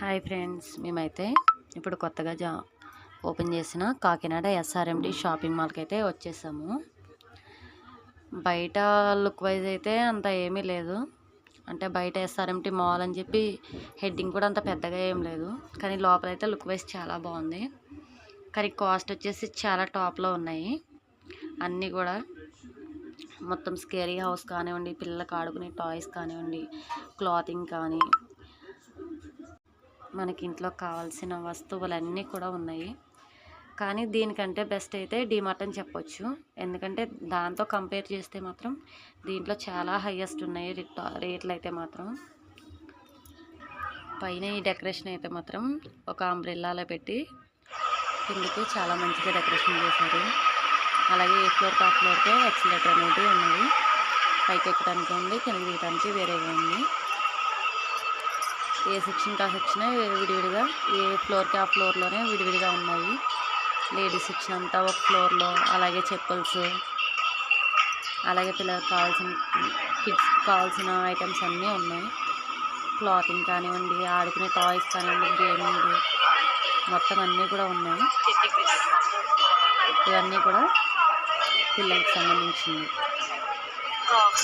Hi friends మేమైతే ఇప్పుడు కొత్తగా జా ఓపెన్ చేసిన కాకినాడ ఎస్ఆర్ఎండి షాపింగ్ మాల్కి అయితే వచ్చేసాము. బయట లుక్ వైజ్ అయితే అంత ఏమీ లేదు. అంటే బయట ఎస్ఆర్ఎంటి మాల్ అని చెప్పి హెడ్డింగ్ కూడా అంత పెద్దగా ఏం లేదు. కానీ లోపల అయితే లుక్ వైజ్ చాలా బాగుంది. కానీ కాస్ట్ వచ్చేసి చాలా టాప్లో ఉన్నాయి. అన్నీ కూడా మొత్తం స్కేరీ హౌస్ కానివ్వండి పిల్లలకు ఆడుకునే టాయ్స్ కానివ్వండి క్లాతింగ్ కానీ మనకి ఇంట్లో కావాల్సిన వస్తువులన్నీ కూడా ఉన్నాయి. కానీ దీనికంటే బెస్ట్ అయితే డిమార్ట్ అని చెప్పొచ్చు. ఎందుకంటే దాంతో కంపేర్ చేస్తే మాత్రం దీంట్లో చాలా హైయెస్ట్ ఉన్నాయి రేట్లు అయితే మాత్రం. పైన ఈ డెకరేషన్ అయితే మాత్రం ఒక అంబ్రెల్లాలో పెట్టి కిందకి చాలా మంచిగా డెకరేషన్ చేశారు. అలాగే ఏ ఫ్లోర్ ఆ ఫ్లోర్కే ఎక్సలేటర్ అనేది ఉన్నది. పైకి ఎక్కడానికి ఉంది కిందకి దిగడానికి వేరేగా ఉంది. ఏ సెక్షన్కి ఆ సెక్షన్ విడివిడిగా ఏ ఫ్లోర్కి ఆ ఫ్లోర్లోనే విడివిడిగా ఉన్నాయి. లేడీస్ సెక్షన్ అంతా ఒక ఫ్లోర్లో అలాగే చెప్పుల్స్ అలాగే పిల్లలకు కావాల్సిన కిడ్స్కి కావాల్సిన ఐటమ్స్ అన్నీ ఉన్నాయి. క్లాతింగ్ కానివ్వండి ఆడుకునే టాయ్స్ కానివ్వండి గేమింగ్ మొత్తం అన్నీ కూడా ఉన్నాయి. ఇవన్నీ కూడా పిల్లలకు సంబంధించినవి.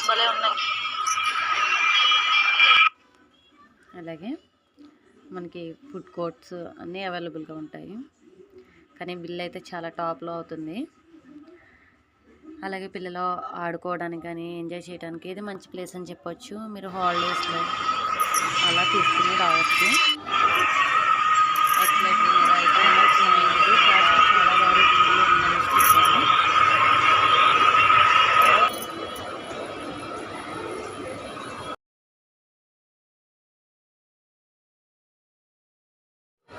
భలే ఉన్నాయి. అలాగే మనకి ఫుడ్ కోర్ట్స్ అన్నీ అవైలబుల్గా ఉంటాయి. కానీ బిల్ అయితే చాలా టాప్లో అవుతుంది. అలాగే పిల్లలు ఆడుకోవడానికి కానీ ఎంజాయ్ చేయడానికి ఇది మంచి ప్లేస్ అని చెప్పొచ్చు. మీరు హాలిడేస్లో అలా తీసుకుని రావచ్చు ఎక్సలెంట్ మీద అయితే మనకి ఇది కాస్ట్ చాలా బాగా ఉందని చూసాను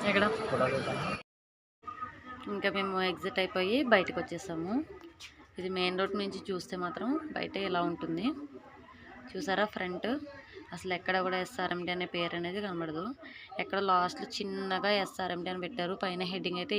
ఎక్కడ? ఇంకా మేము ఎగ్జిట్ అయిపోయి బయటకు వచ్చేసాము. ఇది మెయిన్ రోడ్ నుంచి చూస్తే మాత్రం బయట ఇలా ఉంటుంది. చూసారా ఫ్రంట్ అసలు ఎక్కడ కూడా ఎస్ఆర్ఎండి అనే పేరు అనేది కనబడదు. ఎక్కడ లాస్ట్లో చిన్నగా ఎస్ఆర్ఎండి అని పెట్టారు. పైన హెడ్డింగ్ అయితే